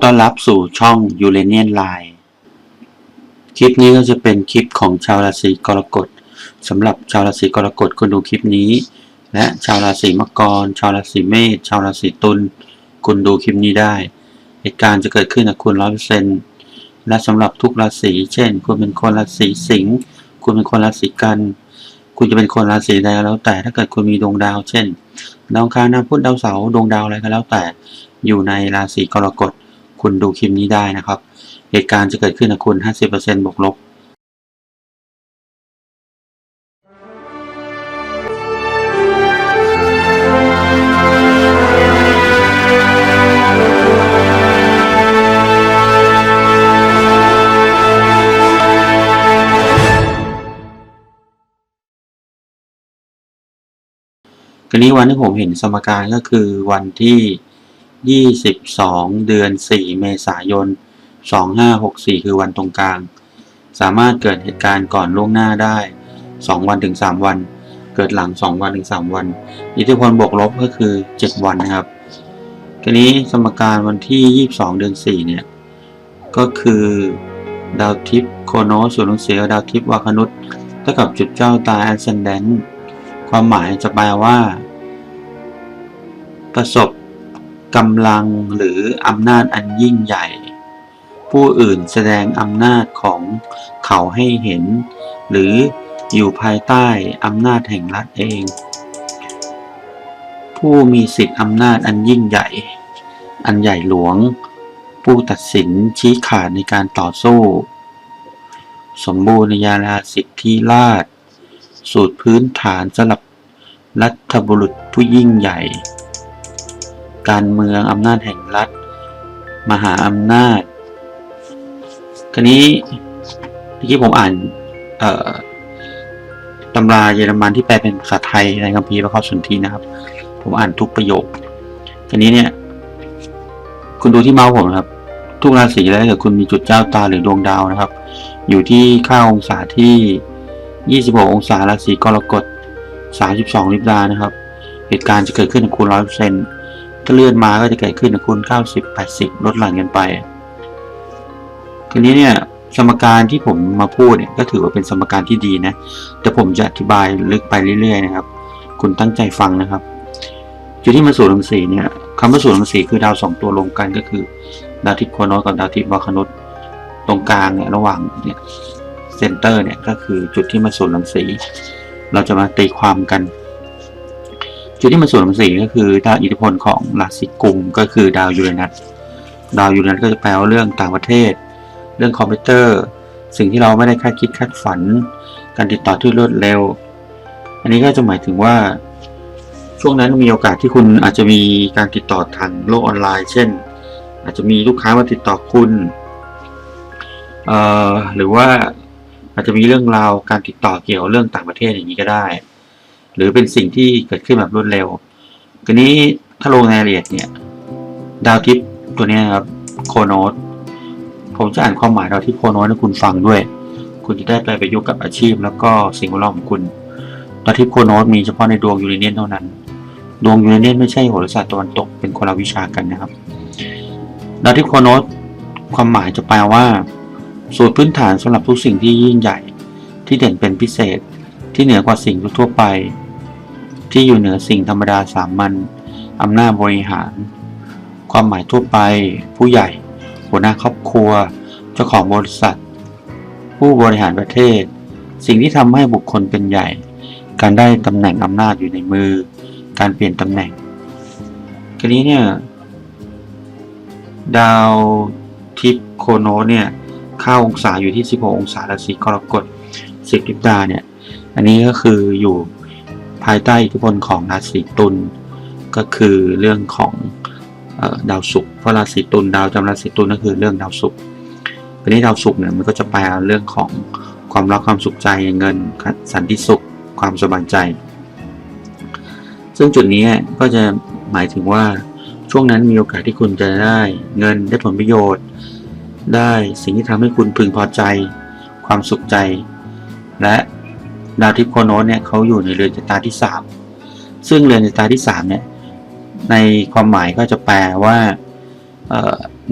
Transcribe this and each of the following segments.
อต้อนรับสู่ช่องยูเรเนียนไลน์คลิปนี้ก็จะเป็นคลิปของชาวราศีกรกฎสำหรับชาวราศีกรกฎคุณดูคลิปนี้ และชาวราศีมังกร ชาวราศีเมษชาวราศีตุลคุณดูคลิปนี้ได้ เหตุการณ์จะเกิดขึ้นกับคุณร้อยเปอร์เซ็นต์และสำหรับทุกราศีเช่น คุณเป็นคนราศีสิงห์คุณเป็นคนราศีกัน คุณจะเป็นคนราศีใดก็แล้วแต่ถ้าเกิดคุณมีดวงดาว เช่น ดาวอังคารดาวพุธดาวเสาร์ดวงดาวอะไรก็แล้วแต่อยู่ในราศีกรกฎ คุณดูคลิปนี้ได้นะครับ เหตุการณ์จะเกิดขึ้นกับคุณ 50%บวกลบทีนี้วันที่ผมเห็นสมการก็คือวันที่ 22เดือน4เมษายน2564คือวันตรงกลาง สามารถเกิดเหตุการณ์ก่อนล่วงหน้าได้2วันถึง3วัน เกิดหลัง2วันถึง3วัน อิทธิพลบวกลบก็คือ7วันนะครับทีนี้สมการวันที่22เดือน4เนี่ย ก็คือดาวทิพย์โคโนส่วนย์เสียดาวทิพย์วาคนุษเท่ากับจุดเจ้าตา ascendant ความหมายจะแปลว่า ประสบ กำลังหรืออำนาจอันยิ่งใหญ่ ผู้อื่นแสดงอำนาจของเขาให้เห็น หรืออยู่ภายใต้อำนาจแห่งรัฐเอง ผู้มีสิทธิอำนาจอันยิ่งใหญ่ อันใหญ่หลวง ผู้ตัดสินชี้ขาดในการต่อสู้ สมบูรณญาณสิทธิราช สูตรพื้นฐานสำหรับรัฐบุรุษผู้ยิ่งใหญ่ การเมืองอำนาจแห่งรัฐ มหาอำนาจ คราวนี้เมื่อกี้ผมอ่านตำราเยอรมันที่แปลเป็นภาษาไทยในคัมภีร์พระคัมภีร์สุนทีนะครับ ผมอ่านทุกประโยคทีนี้เนี่ย คุณดูที่เมาส์ผมนะครับ ทุกราศีแล้วถ้าคุณมีจุดเจ้าตาหรือดวงดาวนะครับ อยู่ที่ค่าองศาที่ 26 องศาราศีกรกฎ 32ลิบดานะครับ เหตุการณ์จะเกิดขึ้นกับคุณ100% ถ้าเลื่อนมาก็จะเกิดขึ้นคุณ90 80 ลดหลั่นกันไป ทีนี้เนี่ยสมการที่ผมมาพูดเนี่ยก็ถือว่าเป็นสมการที่ดีนะ แต่ผมจะอธิบายลึกไปเรื่อยๆนะครับ คุณตั้งใจฟังนะครับจุดที่มาสู่รังสีเนี่ยคำว่าสู่รังสีคือดาวสองตัวรวมกันก็คือ ดาวทิพย์โคโนสกับดาวทิพย์วาคนุษตรงกลางเนี่ยระหว่างเนี่ยเซนเตอร์เนี่ยก็คือจุดที่มาสู่รังสี เราจะมาตีความกัน จุดที่มาสู่รังสีก็คือดาวอิทธิพลของราศีกุมก็คือดาวยูเรนัสดาวยูเรนัสก็จะแปลว่าเรื่องต่างประเทศ เรื่องคอมพิวเตอร์ สิ่งที่เราไม่ได้คาดคิดคาดฝัน การติดต่อที่รวดเร็ว อันนี้ก็จะหมายถึงว่า ช่วงนั้นมีโอกาสที่คุณอาจจะมีการติดต่อทางโลกออนไลน์ เช่น อาจจะมีลูกค้ามาติดต่อคุณหรือว่าอาจจะมีเรื่องราวการติดต่อเกี่ยวเรื่องต่างประเทศอย่างนี้ก็ได้ รือเป็นสิ่งที่เกิดขึ้นแบบรวดเร็วทีนี้ถ้าลงในรายละเอียดเนี่ย ดาวทิพย์ตัวนี้ครับโคโนสผมจะอ่านความหมายดาวทิพย์โคโนสให้คุณฟังด้วย คุณจะได้ไปประยุกต์กับอาชีพ แล้วก็สิ่งแวดล้อมของคุณ ดาวทิพย์โคโนสมีเฉพาะในดวงยูเรเนียนเท่านั้น ดวงยูเรเนียนไม่ใช่โหราศาสตร์ตะวันตกเป็นคนละวิชากันนะครับ ดาวทิพย์โคโนสความหมายจะแปลว่า สูตรพื้นฐานสำหรับทุกสิ่งที่ยิ่งใหญ่ ที่เด่นเป็นพิเศษ ที่เหนือกว่าสิ่งทั่วไป ที่อยู่เหนือสิ่งธรรมดาสามัญอำนาจบริหาร ความหมายทั่วไป ผู้ใหญ่ หัวหน้าครอบครัว เจ้าของบริษัท ผู้บริหารประเทศ สิ่งที่ทำให้บุคคลเป็นใหญ่ การได้ตำแหน่งอำนาจอยู่ในมือ การเปลี่ยนตำแหน่งทีนี้เนี่ยดาวทิพโคโนเนี่ยค่าองศาอยู่ที่ 16 องศาราศีกรกฎ10ลิบดาเนี่ย อันนี้ก็คืออยู่ ภายใต้อิทธิพลของราศีตุลก็คือเรื่องของออดาวศุกร์เพราะราศีตุลดาวจำราศีตุลก็คือเรื่องดาวศุกร์ทีนี้ดาวศุกร์เนี่ยมันก็จะแปลเรื่องของความรักความสุขใจเงินสันติสุขความสบายใจ ซึ่งจุดนี้ก็จะหมายถึงว่าช่วงนั้นมีโอกาสที่คุณจะได้เงินได้ผลประโยชน์ ได้สิ่งที่ทำให้คุณพึงพอใจ ความสุขใจ และ ดาวทิพย์โคโนสเนี่ยเขาอยู่ในเรือนชะตาที่ 3 ซึ่งเรือนชะตาที่3เนี่ยในความหมายก็จะแปลว่า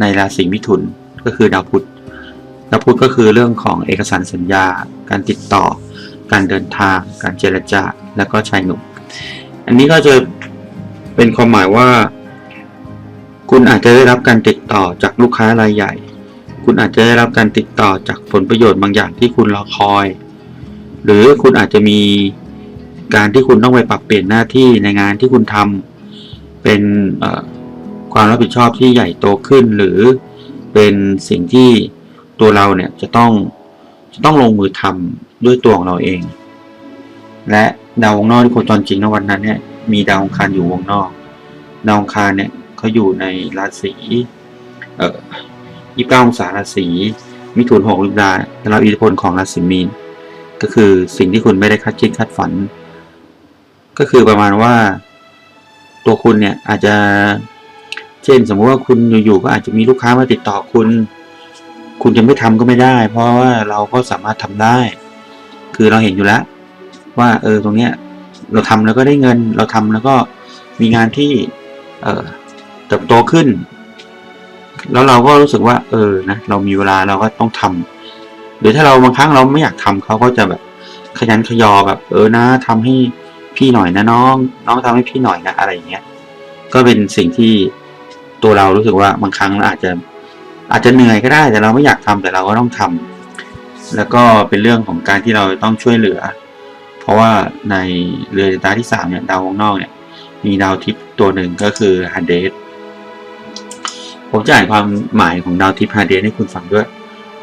ในราศีมิถุนก็คือดาวพุธดาวพุธก็คือเรื่องของเอกสารสัญญา การติดต่อ การเดินทาง การเจรจา แล้วก็ชายหนุ่ม อันนี้ก็จะเป็นความหมายว่า คุณอาจจะได้รับการติดต่อจากลูกค้ารายใหญ่ คุณอาจจะได้รับการติดต่อจากผลประโยชน์บางอย่างที่คุณรอคอย หรือคุณอาจจะมีการที่คุณต้องไปปรับเปลี่ยนหน้าที่ในงานที่คุณทำเป็นความรับผิดชอบที่ใหญ่โตขึ้น หรือเป็นสิ่งที่ตัวเราเนี่ยจะต้องจะต้องลงมือทำด้วยตัวของเราเอง และดาววงนอกที่โคจรจริงในวันนั้นเนี่ยมีดาวองคารอยู่วงนอกดาวองคารเนี่ยเขาอยู่ในราศีเอ่อยี่สิบเก้าองศาราศีมิถุนหกลิบดาได้รับอิทธิพลของราศีมีน ก็คือสิ่งที่คุณไม่ได้คาดคิดคาดฝัน ก็คือประมาณว่า ตัวคุณเนี่ยอาจจะ เช่นสมมติว่าคุณอยู่ๆก็อาจจะมีลูกค้ามาติดต่อคุณ คุณจะไม่ทำก็ไม่ได้ เพราะว่าเราก็สามารถทำได้ คือเราเห็นอยู่แล้ว ว่าเออตรงเนี้ยเราทำแล้วก็ได้เงิน เราทำแล้วก็มีงานที่เออเติบโตขึ้น แล้วเราก็รู้สึกว่า เออนะเรามีเวลาเราก็ต้องทำ หรือถ้าเราบางครั้งเราไม่อยากทำเขาก็จะแบบขยันขยอแบบ เออนะทำให้พี่หน่อยนะน้อง น้องทำให้พี่หน่อยนะอะไรอย่างเงี้ยก็เป็นสิ่งที่ตัวเรารู้สึกว่าบางครั้งเราอาจจะอาจจะเหนื่อยก็ได้ แต่เราไม่อยากทำแต่เราก็ต้องทำแล้วก็เป็นเรื่องของการที่เราต้องช่วยเหลือ เพราะว่าในเรือดาวที่สามเนี่ยดาววงนอกเนี่ย มีดาวทิพย์ตัวหนึ่งก็คือฮันเดสผมจะอ่านความหมายของดาวทิพย์ฮันเดสให้คุณฟังด้วย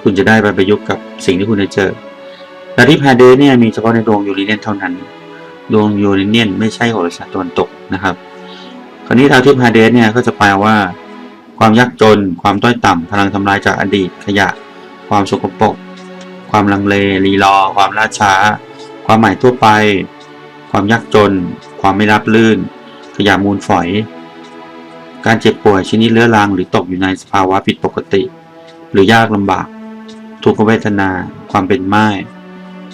คุณจะได้ไปประยุกต์กับสิ่งที่คุณได้เจอดาวทิพย์ฮันเดเนี่ยมีเฉพาะในดวงยูเรเนียนเท่านั้น ดวงยูเรเนียนไม่ใช่โหราศาสตร์ตะวันตกนะครับ คราวนี้ดาวทิพย์ฮาเดเนี่ยก็จะแปลว่า ความยากจน ความต้อยต่ำพลังทำลายจากอดีต ขยะ ความสกปรก ความลังเล รีรอ ความล่าช้า ความหมายทั่วไป ความยากจน ความไม่รับลื่น ขยะมูลฝอย การเจ็บป่วยชนิดเรื้อรังหรือตกอยู่ในสภาวะผิดปกติ หรือยากลำบาก ทุกขเวทนา ความเป็นไม้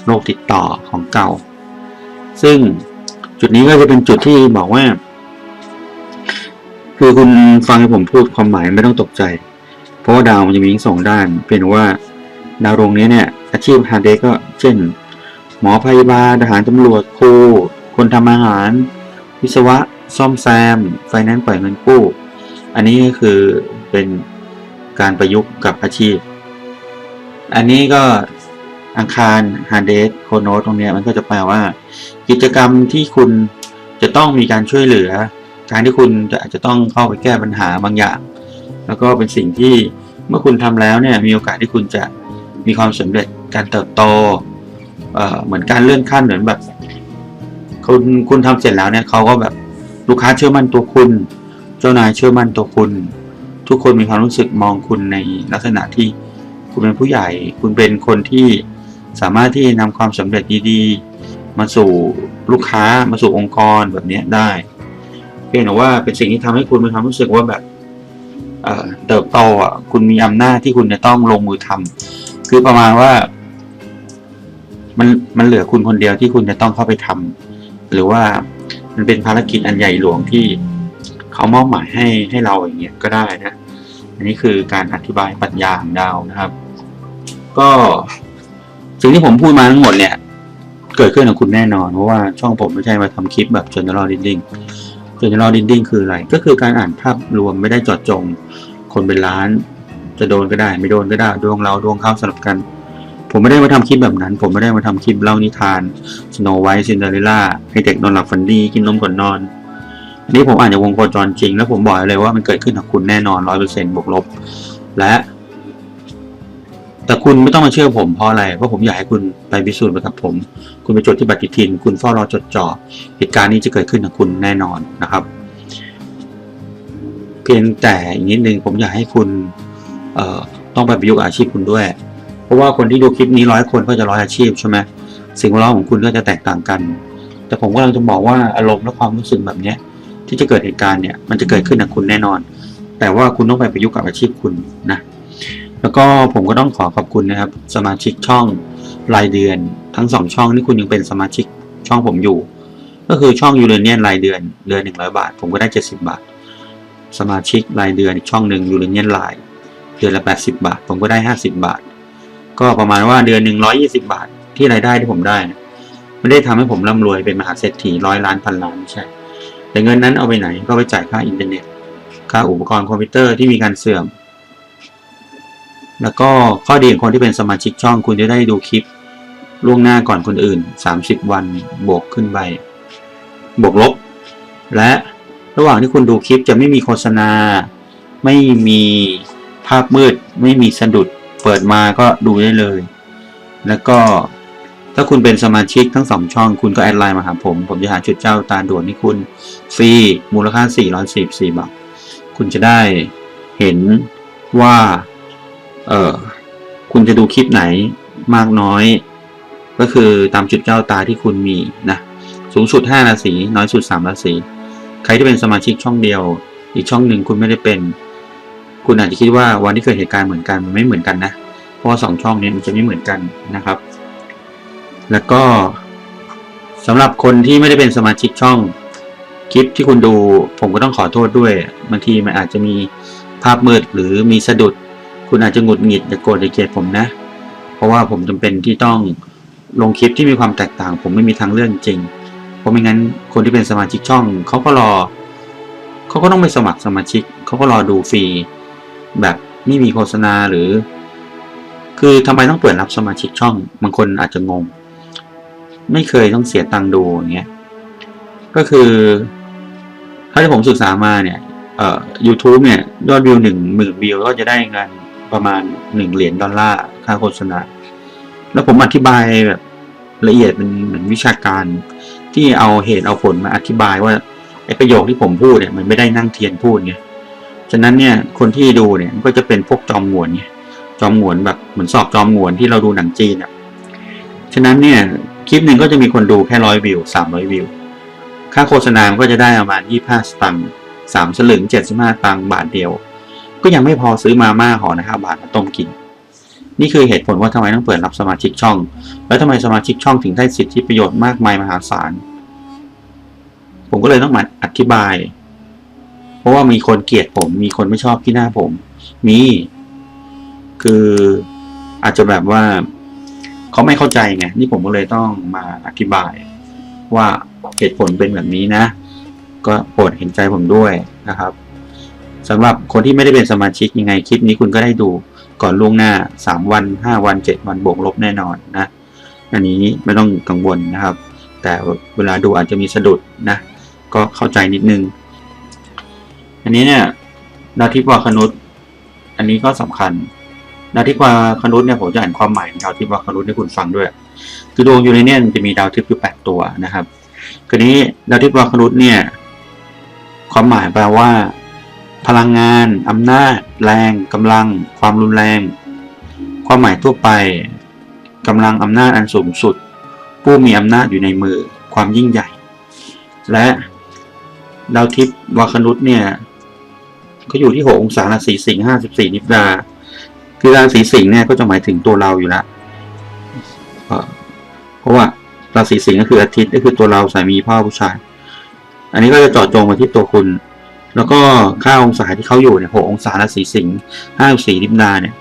โรคติดต่อของเก่า ซึ่งจุดนี้ก็จะเป็นจุดที่บอกว่า คือคุณฟังให้ผมพูดความหมายไม่ต้องตกใจ เพราะว่าดาวมันจะมีทั้งสองด้าน เป็นว่าดาวดวงนี้เนี่ย อาชีพฮาร์ดเดก็เช่น หมอพยาบาลทหารตำรวจครูคนทำอาหาร วิศวะซ่อมแซม ไฟแนนซ์ปล่อยเงินกู้ อันนี้ก็คือเป็นการประยุกต์กับอาชีพ อันนี้ก็อังคารฮาร์เดสโคโนตตรงนี้มันก็จะแปลว่า กิจกรรมที่คุณจะต้องมีการช่วยเหลือ การที่คุณจะอาจจะต้องเข้าไปแก้ปัญหาบางอย่าง แล้วก็เป็นสิ่งที่เมื่อคุณทำแล้วเนี่ยมีโอกาสที่คุณจะมีความสำเร็จการเติบโตเเหมือนการเลื่อนขั้นเหมือนแบบ คุณคุณทำเสร็จแล้วเนี่ยเขาก็แบบลูกค้าเชื่อมั่นตัวคุณ เจ้านายเชื่อมั่นตัวคุณ ทุกคนมีความรู้สึกมองคุณในลักษณะที่ คุณเป็นผู้ใหญ่ คุณเป็นคนที่สามารถที่นำความสำเร็จดีๆ มาสู่ลูกค้ามาสู่องค์กรแบบเนี้ยได้เพียงแต่ว่าเป็นสิ่งที่ทำให้คุณมีความรู้สึกว่าแบบเติบโตอะคุณมีอำนาจที่คุณจะต้องลงมือทำคือประมาณว่า มันมันเหลือคุณคนเดียวที่คุณจะต้องเข้าไปทำหรือว่ามันเป็นภารกิจอันใหญ่หลวงที่เขามอบหมายให้ให้เราอย่างเงี้ยก็ได้นะ อันนี้คือการอธิบายปรัชญาของดาวนะครับ ก็สิ่งที่ผมพูดมาทั้งหมดเนี่ย เกิดขึ้นกับคุณแน่นอน เพราะว่าช่องผมไม่ใช่มาทำคลิปแบบ general reading general reading คืออะไร ก็คือการอ่านภาพรวมไม่ได้จอดจง คนเป็นล้าน จะโดนก็ได้ ไม่โดนก็ได้ ดวงเราดวงเขาสลับกัน ผมไม่ได้มาทำคลิปแบบนั้น ผมไม่ได้มาทำคลิปเล่านิทาน Snow White Cinderella ให้เด็กนอนหลับฝันดีกินนมก่อนนอนอันนี้ผมอ่านจากวงโคจรจริง แล้วผมบอกเลยว่ามันเกิดขึ้นกับคุณแน่นอนร้อยเปอร์เซ็นต์บวกลบ และ แต่คุณไม่ต้องมาเชื่อผมเพราะอะไร เพราะผมอยากให้คุณไปพิสูจน์ไปกับผม คุณไปจดที่ปฏิทิน คุณเฝ้ารอจดจ่อ เหตุการณ์นี้จะเกิดขึ้นกับคุณแน่นอนนะครับ เพียงแต่อีกนิดนึงผมอยากให้คุณเต้องไปประยุกต์อาชีพคุณด้วย เพราะว่าคนที่ดูคลิปนี้ร้อยคนก็จะร้อยอาชีพใช่ไหมสิ่งแวดล้อมของคุณก็จะแตกต่างกัน แต่ผมกำลังจะบอกว่าอารมณ์และความรู้สึกแบบนี้ที่จะเกิดเหตุการณ์เนี่ยมันจะเกิดขึ้นกับคุณแน่นอน แต่ว่าคุณต้องไปประยุกต์กับอาชีพคุณนะ แล้วก็ผมก็ต้องขอขอบคุณนะครับ สมาชิกช่องรายเดือน ทั้งสองช่องที่คุณยังเป็นสมาชิกช่องผมอยู่ ก็คือช่องยูเรเนียนรายเดือนเดือนหนึ่งร้อยบาท ผมก็ได้เจ็ดสิบาท สมาชิกรายเดือนอีกช่องหนึ่งยูเรเนียนไลน์เดือนละ80บาท ผมก็ได้50บาท ก็ประมาณว่าเดือนหนึ่ง120บาทที่รายได้ที่ผมได้นะไม่ได้ทำให้ผมร่ำรวยเป็นมหาเศรษฐีร้อยล้านพันล้านใช่ แต่เงินนั้นเอาไปไหนก็ไปจ่ายค่าอินเทอร์เน็ต ค่าอุปกรณ์คอมพิวเตอร์ที่มีการเสื่อม แล้วก็ข้อดีของคนที่เป็นสมาชิกช่องคุณจะได้ดูคลิปล่วงหน้าก่อนคนอื่น 30 วันบวกขึ้นไป บวกลบ และระหว่างที่คุณดูคลิปจะไม่มีโฆษณา ไม่มีภาพมืด ไม่มีสะดุด เปิดมาก็ดูได้เลย แล้วก็ถ้าคุณเป็นสมาชิกทั้งสองช่อง คุณก็แอดไลน์มาหาผม ผมจะหาจุดเจ้าตาด่วนให้คุณฟรีมูลค่า444บาท คุณจะได้เห็นว่า เออคุณจะดูคลิปไหนมากน้อย ก็คือตามจุดเจ้าตาที่คุณมีนะสูงสุด 5 ราศีน้อยสุด 3 ราศีใครที่เป็นสมาชิกช่องเดียว อีกช่องหนึ่งคุณไม่ได้เป็น คุณอาจจะคิดว่าวันที่เกิดเหตุการณ์เหมือนกันมันไม่เหมือนกันนะเพราะว่าสองช่องนี้มันจะไม่เหมือนกันนะครับ แล้วก็สำหรับคนที่ไม่ได้เป็นสมาชิกช่องคลิปที่คุณดู ผมก็ต้องขอโทษด้วยบางทีมันอาจจะมีภาพมืดหรือมีสะดุด คุณอาจจะหงุดหงิดอย่าโกรธอย่าเกลียดผมนะ เพราะว่าผมจำเป็นที่ต้องลงคลิปที่มีความแตกต่าง ผมไม่มีทางเลือกจริง เพราะไม่งั้นคนที่เป็นสมาชิกช่องเขาก็รอเขาก็ต้องไปสมัครสมาชิกเขาก็รอดูฟรีแบบไม่มีโฆษณาหรือ คือทำไมต้องเปิดรับสมาชิกช่องบางคนอาจจะงง ไม่เคยต้องเสียตังค์ดูอย่างเงี้ยก็คือถ้าที่ผมศึกษามาเนี่ยเอ่อ YouTube เนี่ยยอดวิวหนึ่งหมื่นวิวก็จะได้เงิน ประมาณหนึ่งเหรียญดอลลาร์ค่าโฆษณา แล้วผมอธิบายแบบละเอียดเป็นเหมือนวิชาการที่เอาเหตุเอาผลมาอธิบายว่าไอ้ประโยคที่ผมพูดเนี่ยมันไม่ได้นั่งเทียนพูดไงฉะนั้นเนี่ยคนที่ดูเนี่ยก็จะเป็นพวกจอมหงวนไงจอมหงวนแบบเหมือนสอบจอมหงวนที่เราดูหนังจีนอะฉะนั้นเนี่ยคลิปหนึ่งก็จะมีคนดูแค่ร้อยวิวสามร้อยวิว ค่าโฆษณาก็จะได้ประมาณยี่ห้าสตังค์สามสลึงเจ็ดสิบห้าตังค์บาทเดียว ก็ยังไม่พอซื้อมาม่าห่อนะห้าบาทมาต้มกิน นี่คือเหตุผลว่าทำไมต้องเปิดรับสมาชิกช่อง แล้วทำไมสมาชิกช่องถึงได้สิทธิประโยชน์มากมายมหาศาล ผมก็เลยต้องมาอธิบาย เพราะว่ามีคนเกลียดผม มีคนไม่ชอบที่หน้าผม มี คืออาจจะแบบว่าเขาไม่เข้าใจไง นี่ผมก็เลยต้องมาอธิบาย ว่าเหตุผลเป็นแบบนี้นะ ก็โปรดเห็นใจผมด้วยนะครับ สำหรับคนที่ไม่ได้เป็นสมาชิกยังไงคลิปนี้คุณก็ได้ดูก่อนล่วงหน้าสามวันห้าวันเจ็ดวันบวกลบแน่นอนนะ อันนี้ไม่ต้องกังวลนะครับ แต่เวลาดูอาจจะมีสะดุดนะ ก็เข้าใจนิดนึง อันนี้เนี่ยดาวทิพย์วาคนุษอันนี้ก็สำคัญดาวทิพย์วาคนุษเนี่ยผมจะอ่านความหมายของดาวทิพย์วาคนุษให้คุณฟังด้วย คือดวงยูเรเนียนจะมีดาวทิพย์อยู่แปดตัวนะครับคราวนี้ดาวทิพย์วาคนุษเนี่ยความหมายแปลว่า พลังงาน อำนาจ แรง กำลัง ความรุนแรง ความหมายทั่วไป กำลังอำนาจอันสูงสุด ผู้มีอำนาจอยู่ในมือ ความยิ่งใหญ่ และดาวทิพย์วาคนุษเนี่ยก็อยู่ที่หกองศาราศีสิงห์ห้าสิบสี่นิบดา คือราศีสิงห์เนี่ยก็จะหมายถึงตัวเราอยู่แล้วเอ่อเพราะว่าราศีสิงห์ก็คืออาทิตย์ก็คือตัวเราสามีพ่อผู้ชาย อันนี้ก็จะเจาะจงมาที่ตัวคุณ แล้วก็ค่าองศาที่เขาอยู่เนี่ยหกองศาราศีสิงห์ห้าสี่ลิบดาเนี่ย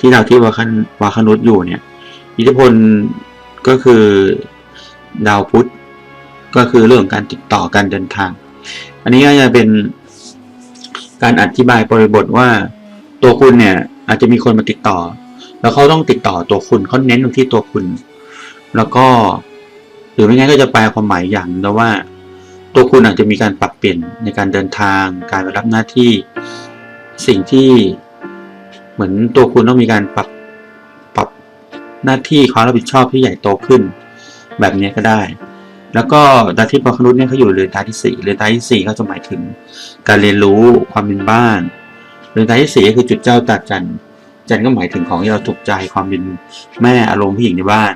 ที่ดาวที่วาคันวาคนุษอยู่เนี่ย อิทธิพลก็คือดาวพุธก็คือเรื่องของการติดต่อการเดินทาง อันนี้ก็จะเป็นการอธิบายบริบทว่าตัวคุณเนี่ย อาจจะมีคนมาติดต่อ แล้วเขาต้องติดต่อตัวคุณเขาเน้นตรงที่ตัวคุณ แล้วก็หรือไม่งั้นก็จะแปลความหมายอย่างนะว่า ตัวคุณอาจจะมีการปรับเปลี่ยนในการเดินทาง การไปรับหน้าที่ สิ่งที่เหมือนตัวคุณต้องมีการปรับปรับหน้าที่ความรับผิดชอบที่ใหญ่โตขึ้น แบบนี้ก็ได้ แล้วก็ดาวที่พอคนุษเนี่ยเขาอยู่เรือนตาที่สี่เรือนตาที่สี่เขาจะหมายถึง การเรียนรู้ความเป็นบ้าน เรือนตาที่สี่ก็คือจุดเจ้าตาจันทร์จันทร์ก็หมายถึงของที่เราถูกใจความเป็นแม่อารมณ์ผู้หญิงในบ้าน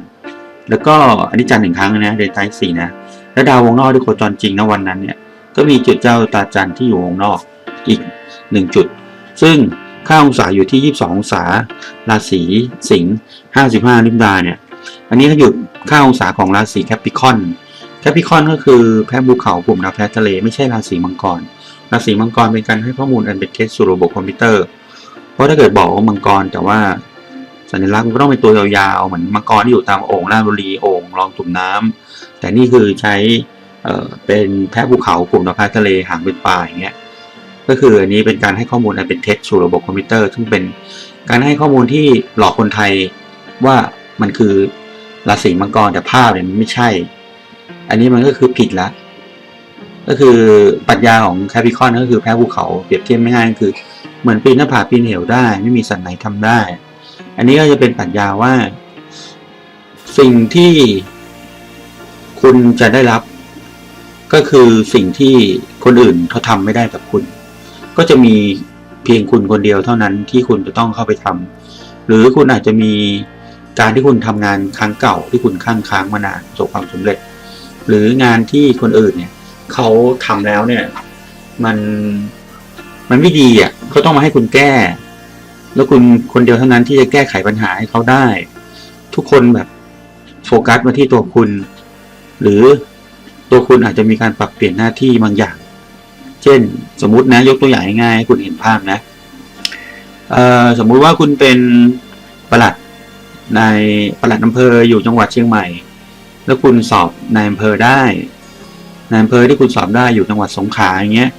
แล้วก็อันนี้จันทร์หนึ่งครั้งนะเรือนตาที่สี่นะ แล้วดาววงนอกที่โคจรจริงนะวันนั้นเนี่ยก็มีจุดเจ้าตาจันทร์ที่อยู่วงนอกอีกหนึ่งจุด ซึ่งค่าองศาอยู่ที่ 22 องศา ราศีสิงห์ 55 ลิมดาเนี่ย อันนี้ถ้าอยู่ค่าองศาของราศีแคปิคอน แคปิคอนก็คือแพะภูเขากลุ่มดาวแพะทะเลไม่ใช่ราศีมังกร ราศีมังกรเป็นการให้ข้อมูลอันเป็นเท็จสู่ระบบคอมพิวเตอร์ เพราะถ้าเกิดบอกว่ามังกรแต่ว่าสัญลักษณ์มันก็ต้องเป็นตัวยาวๆ เหมือนมังกรที่อยู่ตามโอ่งราชบุรี โอ่งรองตุ่มน้ำ แต่นี่คือใช้เเป็นแพะภูเขากลุ่มนกพาทะเลหางเป็นปลาอย่างเงี้ยก็คืออันนี้เป็นการให้ข้อมูลอันเป็นเท็จสู่ระบบคอมพิวเตอร์ซึ่งเป็นการให้ข้อมูลที่หลอกคนไทยว่ามันคือราศีมังกรแต่ภาพเนี่ยมันไม่ใช่ อันนี้มันก็คือผิดละก็คือปรัชญาของแคปิคอนก็คือแพ้ภูเขาเปรียบเทียบไม่ง่ายก็คือ เหมือนปีนหน้าผาปีนเหวได้ ไม่มีสัตว์ไหนทำได้ อันนี้ก็จะเป็นปรัชญาว่า สิ่งที่ คุณจะได้รับ ก็คือสิ่งที่คนอื่นเขาทำไม่ได้กับคุณ ก็จะมีเพียงคุณคนเดียวเท่านั้นที่คุณจะต้องเข้าไปทำหรือคุณอาจจะมีการที่คุณทำงานครั้งเก่าที่คุณค้างค้างมานานประสบความสำเร็จ หรืองานที่คนอื่นเนี่ยเขาทำแล้วเนี่ย มันมันไม่ดีอะเขาต้องมาให้คุณแก้ แล้วคุณคนเดียวเท่านั้นที่จะแก้ไขปัญหาให้เขาได้ ทุกคนแบบโฟกัสมาที่ตัวคุณ หรือตัวคุณอาจจะมีการปรับเปลี่ยนหน้าที่บางอย่าง เช่น สมมุตินะยกตัวอย่างง่ายๆให้คุณเห็นภาพนะสมมุติว่าคุณเป็นประหลัดในประหลัดอำเภออยู่จังหวัดเชียงใหม่ แล้วคุณสอบนายอำเภอได้นายอำเภอที่คุณสอบได้อยู่จังหวัดสงขลาอย่างเงี้ย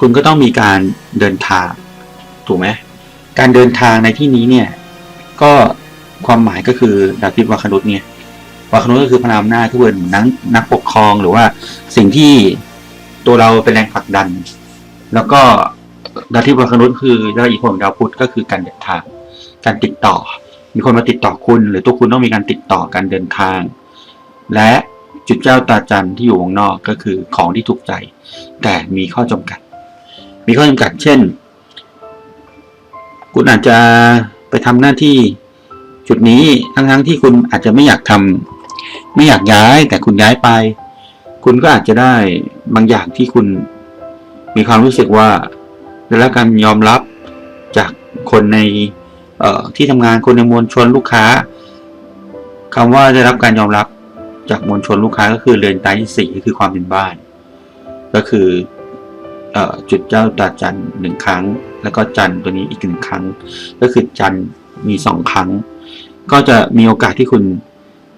คุณก็ต้องมีการเดินทางถูกไหมการเดินทางในที่นี้เนี่ยก็ความหมายก็คือดาบพิษวาคนุษเนี่ย วาคนุษก็คือพนามหน้าจที่เป็นนักนักปกครองหรือว่าสิ่งที่ตัวเราเป็นแรงผลักดัน แล้วก็ดาวที่วาคนุษคือดาวอีกคนดาวพุธก็คือการเดินทาง การติดต่อ มีคนมาติดต่อคุณ หรือตัวคุณต้องมีการติดต่อการเดินทาง และจุดเจ้าตาจันที่อยู่วงนอกก็คือของที่ถูกใจ แต่มีข้อจำกัด มีข้อจำกัด เช่น คุณอาจจะไปทำหน้าที่จุดนี้ทั้งๆที่คุณอาจจะไม่อยากทำ ไม่อยากย้าย แต่คุณย้ายไป คุณก็อาจจะได้บางอย่างที่คุณมีความรู้สึกว่าได้รับการยอมรับจากคนในเออที่ทำงานคนในมวลชนลูกค้าคำว่าได้รับการยอมรับจากมวลชนลูกค้าก็คือเรือนตาที่สี่คือความเป็นบ้าน ก็คืออจุดเจ้าตาจันหนึ่งครั้ง แล้วก็จันตัวนี้อีกหนึ่งครั้ง ก็คือจันมีสองครั้ง ก็จะมีโอกาสที่คุณ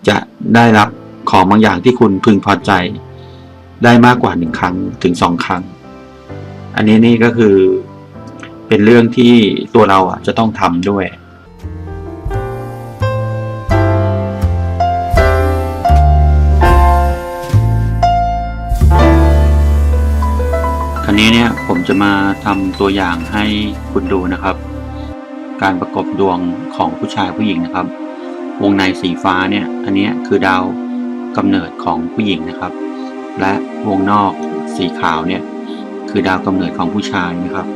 จะได้รับของบางอย่างที่คุณพึงพอใจ ได้มากกว่าหนึ่งครั้งถึงสองครั้ง อันนี้นี่ก็คือเป็นเรื่องที่ตัวเราอะจะต้องทำด้วยคราวนี้เนี่ยผมจะมาทำตัวอย่างให้คุณดูนะครับ การประกบดวงของผู้ชายผู้หญิงนะครับ วงในสีฟ้าเนี่ย อันนี้คือดาวกำเนิดของผู้หญิงนะครับ และวงนอกสีขาวเนี่ย คือดาวกำเนิดของผู้ชายนะครับ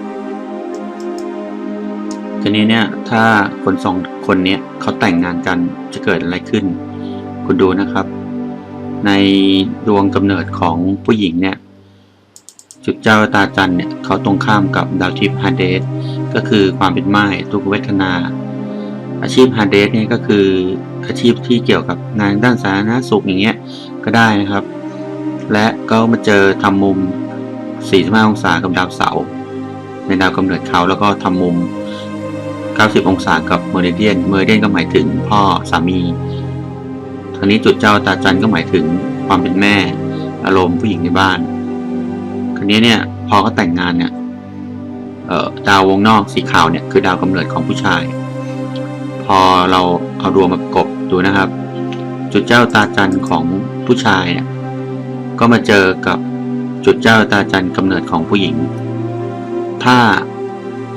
ทีนี้เนี่ยถ้าคนสองคนเนี้ยเขาแต่งงานกันจะเกิดอะไรขึ้น คุณดูนะครับ ในดวงกำเนิดของผู้หญิงเนี่ยจุดเจ้าตาจันเนี่ยเขาตรงข้ามกับดาวทิพย์ฮาเดสก็คือความเป็นไม้ทุกเวทนา อาชีพฮาร์เดสเนี่ยก็คืออาชีพที่เกี่ยวกับงานด้านสาธารณสุขอย่างเงี้ยก็ได้นะครับ และก็มาเจอทำมุม 45 องศากับดาวเสาร์ในดาวกำเนิดเขาแล้วก็ทำมุม 90 องศากับเมอริเดียน เมอริเดียนก็หมายถึงพ่อสามีทางนี้จุดเจ้าตาจันก็หมายถึงความเป็นแม่ อารมณ์ผู้หญิงในบ้านคราวนี้เนี่ยพอเขาแต่งงานเนี่ยเอ่อดาววงนอกสีขาวเนี่ยคือดาวกำเนิดของผู้ชาย พอเราเอาดวงมากบดูนะครับ จุดเจ้าตาจันของผู้ชายเนี่ยก็มาเจอกับจุดเจ้าตาจันกำเนิดของผู้หญิง ถ้า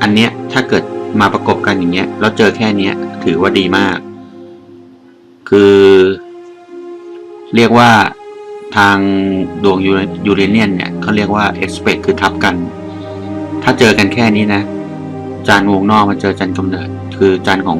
อันเนี้ยถ้าเกิดมาประกบกันอย่างเงี้ยแล้วเจอแค่เนี้ยถือว่าดีมาก คือ เรียกว่าทางดวงยูเรเนียนเนี่ยเขาเรียกว่า expect คือทับกัน ถ้าเจอกันแค่นี้นะ จานวงนอกมาเจอจันกำเนิด คือจานของ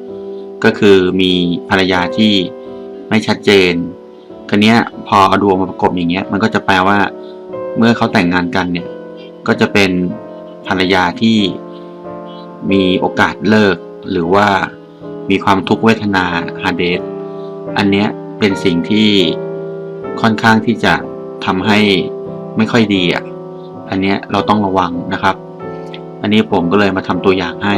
ก็คือมีภรรยาที่ไม่ชัดเจนคันนี้พอเอาดวงมาประกบอย่างเงี้ย มันก็จะแปลว่า เมื่อเขาแต่งงานกันเนี่ย ก็จะเป็นภรรยาที่มีโอกาสเลิก หรือว่ามีความทุกขเวทนาฮาเดสอันเนี้ยเป็นสิ่งที่ค่อนข้างที่จะทำให้ไม่ค่อยดีอะ อันเนี้ยเราต้องระวังนะครับ อันนี้ผมก็เลยมาทำตัวอย่างให้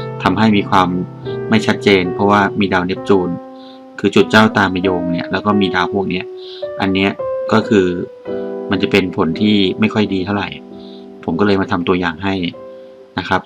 ทำให้มีความไม่ชัดเจน เพราะว่ามีดาวเนปจูน คือจุดเจ้าตามโยงเนี่ยแล้วก็มีดาวพวกเนี้ยอันเนี้ยก็คือมันจะเป็นผลที่ไม่ค่อยดีเท่าไหร่ ผมก็เลยมาทำตัวอย่างให้นะครับ